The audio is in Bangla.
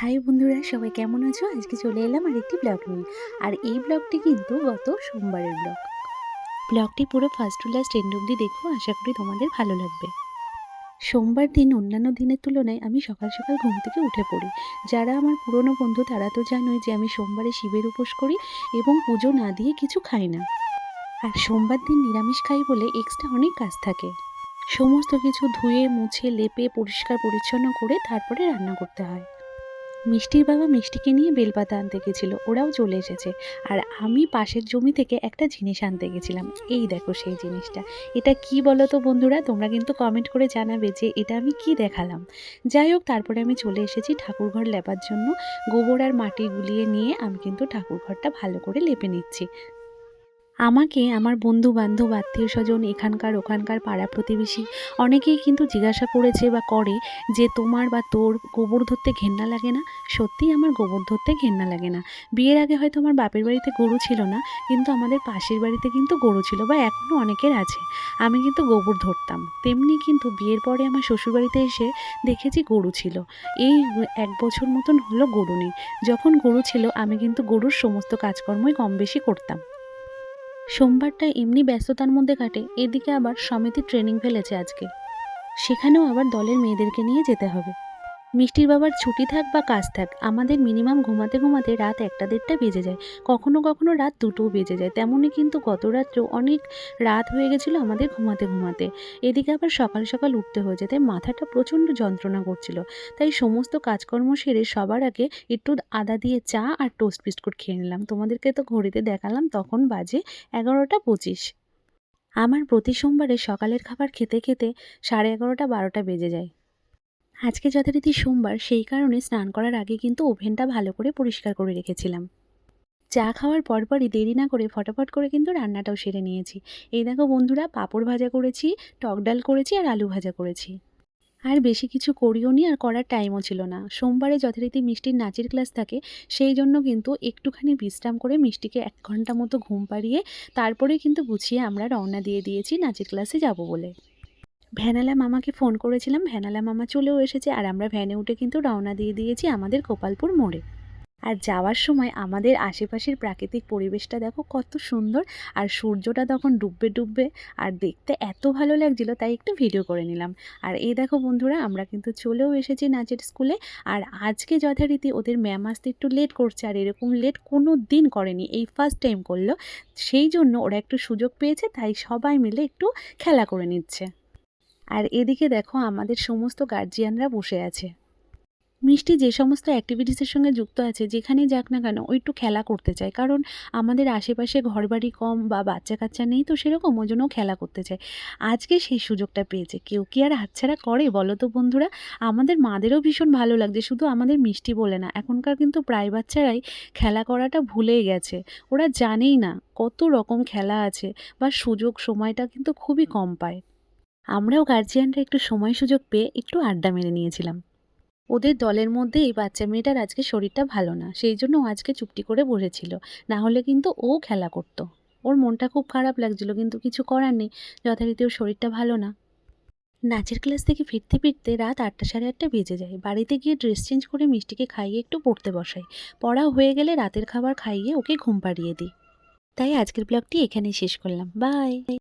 হাই বন্ধুরা, সবাই কেমন আছো? আজকে চলে এলাম আর একটি ব্লগ নিয়ে। আর এই ব্লগটি কিন্তু গত সোমবারের ব্লগ ব্লগটি পুরো ফার্স্ট টু লাস্ট এন্ড অব্দি দেখো, আশা করি তোমাদের ভালো লাগবে। সোমবার দিন অন্যান্য দিনের তুলনায় আমি সকাল সকাল ঘুম থেকে উঠে পড়ি। যারা আমার পুরনো বন্ধু, তারা তো জানোই যে আমি সোমবারে শিবের উপোস করি এবং পুজো না দিয়ে কিছু খাই না। আর সোমবার দিন নিরামিষ খাই বলে এক্সট্রা অনেক কাজ থাকে। সমস্ত কিছু ধুয়ে, মুছে, লেপে, পরিষ্কার, পরিচ্ছন্ন করে তারপরে রান্না করতে হয়। মিষ্টির বাবা মিষ্টিকে নিয়ে বেলপাতা আনতে গেছিল, ওরাও চলে এসেছে। আর আমি পাশের জমি থেকে একটা জিনিস আনতে গেছিলাম। এই দেখো সেই জিনিসটা। এটা কি বলো তো বন্ধুরা? তোমরা কিন্তু কমেন্ট করে জানাবে যে এটা আমি কি দেখালাম। যাই হোক, তারপরে আমি চলে এসেছি ঠাকুরঘর লেপার জন্য। গোবর আর মাটি গুলিয়ে নিয়ে আমি কিন্তু ঠাকুরঘরটা ভালো করে লেপে নিচ্ছি। আমাকে আমার বন্ধু বান্ধব, আত্মীয় স্বজন, এখানকার, ওখানকার পাড়া প্রতিবেশী অনেকেই কিন্তু জিজ্ঞাসা করেছে বা করে যে তোমার বা তোর গোবর ধরতে ঘেন্না লাগে না? সত্যিই আমার গোবর ধরতে ঘেন্না লাগে না। বিয়ের আগে হয়তো আমার বাপের বাড়িতে গরু ছিল না, কিন্তু আমাদের পাশের বাড়িতে কিন্তু গরু ছিল বা এখনও অনেকের আছে। আমি কিন্তু গোবর ধরতাম। তেমনি কিন্তু বিয়ের পরে আমার শ্বশুরবাড়িতে এসে দেখেছি গরু ছিল। এই এক বছর মতন হলো গরু নেই। যখন গরু ছিল, আমি কিন্তু গরুর সমস্ত কাজকর্মই কম বেশি করতাম। সোমবারটা এমনি ব্যস্ততার মধ্যে কাটে, এদিকে আবার সমিতি ট্রেনিং ফেলেছে আজকে। সেখানেও আবার দলের মেয়েদেরকে নিয়ে যেতে হবে। মিষ্টির বাবার ছুটি থাক বা কাজ থাক, আমাদের মিনিমাম ঘুমাতে ঘুমাতে রাত একটা দেড়টা বেজে যায়। কখনো কখনো রাত দুটোও বেজে যায়। তেমনই কিন্তু গত রাত্রেও অনেক রাত হয়ে গেছিল আমাদের ঘুমাতে ঘুমাতে। এদিকে আবার সকাল সকাল উঠতে হয়েছে, তাই মাথাটা প্রচণ্ড যন্ত্রণা করছিল। তাই সমস্ত কাজকর্ম সেরে সবার আগে একটু আদা দিয়ে চা আর টোস্ট বিস্কুট খেয়ে নিলাম। তোমাদেরকে তো ঘড়িতে দেখালাম, তখন বাজে এগারোটা পঁচিশ। আমার প্রতি সোমবারে সকালের খাবার খেতে খেতে সাড়ে এগারোটা বারোটা বেজে যায়। আজকে যথারীতি সোমবার, সেই কারণে স্নান করার আগে কিন্তু ওভেনটা ভালো করে পরিষ্কার করে রেখেছিলাম। চা খাওয়ার পরপরই দেরি না করে ফটাফট করে কিন্তু রান্নাটাও সেরে নিয়েছি। এই দেখো বন্ধুরা, পাঁপড় ভাজা করেছি, টক ডাল করেছি আর আলু ভাজা করেছি। আর বেশি কিছু করিও নি আর করার টাইমও ছিল না। সোমবারে যথারীতি মিষ্টির নাচের ক্লাস থাকে, সেই জন্য কিন্তু একটুখানি বিশ্রাম করে মিষ্টিকে এক ঘণ্টা মতো ঘুম পাড়িয়ে তারপরে কিন্তু গুছিয়ে আমরা রওনা দিয়ে দিয়েছি নাচের ক্লাসে যাব বলে। ভ্যানালা মামাকে ফোন করেছিলাম, ভ্যানালা মামা চলেও এসেছে আর আমরা ভ্যানে উঠে কিন্তু রওনা দিয়ে দিয়েছি আমাদের গোপালপুর মোড়ে। আর যাওয়ার সময় আমাদের আশেপাশের প্রাকৃতিক পরিবেশটা দেখো কত সুন্দর আর সূর্যটা তখন ডুববে ডুববে আর দেখতে এত ভালো লাগছিল তাই একটু ভিডিও করে নিলাম। আর এই দেখো বন্ধুরা, আমরা কিন্তু চলেও এসেছি নাচের স্কুলে আর আজকে যথারীতি ওদের ম্যাম আসতে একটু লেট করছে আর এরকম লেট কোনো দিন করেনি, এই ফার্স্ট টাইম করল। সেই জন্য ওরা একটু সুযোগ পেয়েছে তাই সবাই মিলে একটু খেলা করে নিচ্ছে। আর এদিকে দেখো আমাদের সমস্ত গার্জিয়ানরা বসে আছে। মিষ্টি যে সমস্ত অ্যাক্টিভিটিসের সঙ্গে যুক্ত আছে যেখানেই যাক না কেন, ওই একটু খেলা করতে চায়। কারণ আমাদের আশেপাশে ঘরবাড়ি কম বা বাচ্চা কাচ্চা নেই তো সেরকম, ওই জন্য ও খেলা করতে চায়। আজকে সেই সুযোগটা পেয়েছে। কেউ কি আর হাতছাড়া করে বলো তো বন্ধুরা? আমাদের মাদেরও ভীষণ ভালো লাগছে, শুধু আমাদের মিষ্টি বলে না, এখনকার কিন্তু প্রায় বাচ্চারাই খেলা করাটা ভুলেই গেছে। ওরা জানেই না কত রকম খেলা আছে বা সুযোগ সময়টা কিন্তু খুবই কম পায়। আমরাও গার্জিয়ানরা একটু সময় সুযোগ পেয়ে একটু আড্ডা মেরে নিয়েছিলাম। ওদের দলের মধ্যে এই বাচ্চা মেয়েটার আজকে শরীরটা ভালো না, সেই জন্য ও আজকে চুপটি করে বসেছিল। না হলে কিন্তু ও খেলা করতো। ওর মনটা খুব খারাপ লাগছিল, কিন্তু কিছু করার নেই, যথারীতি ওর শরীরটা ভালো না। নাচের ক্লাস থেকে ফিরতে ফিরতে রাত আটটা সাড়ে আটটা বেজে যায়। বাড়িতে গিয়ে ড্রেস চেঞ্জ করে মিষ্টিকে খাইয়ে একটু পড়তে বসাই। পড়া হয়ে গেলে রাতের খাবার খাইয়ে ওকে ঘুম পাড়িয়ে দিই। তাই আজকের ব্লগটি এখানেই শেষ করলাম। বাই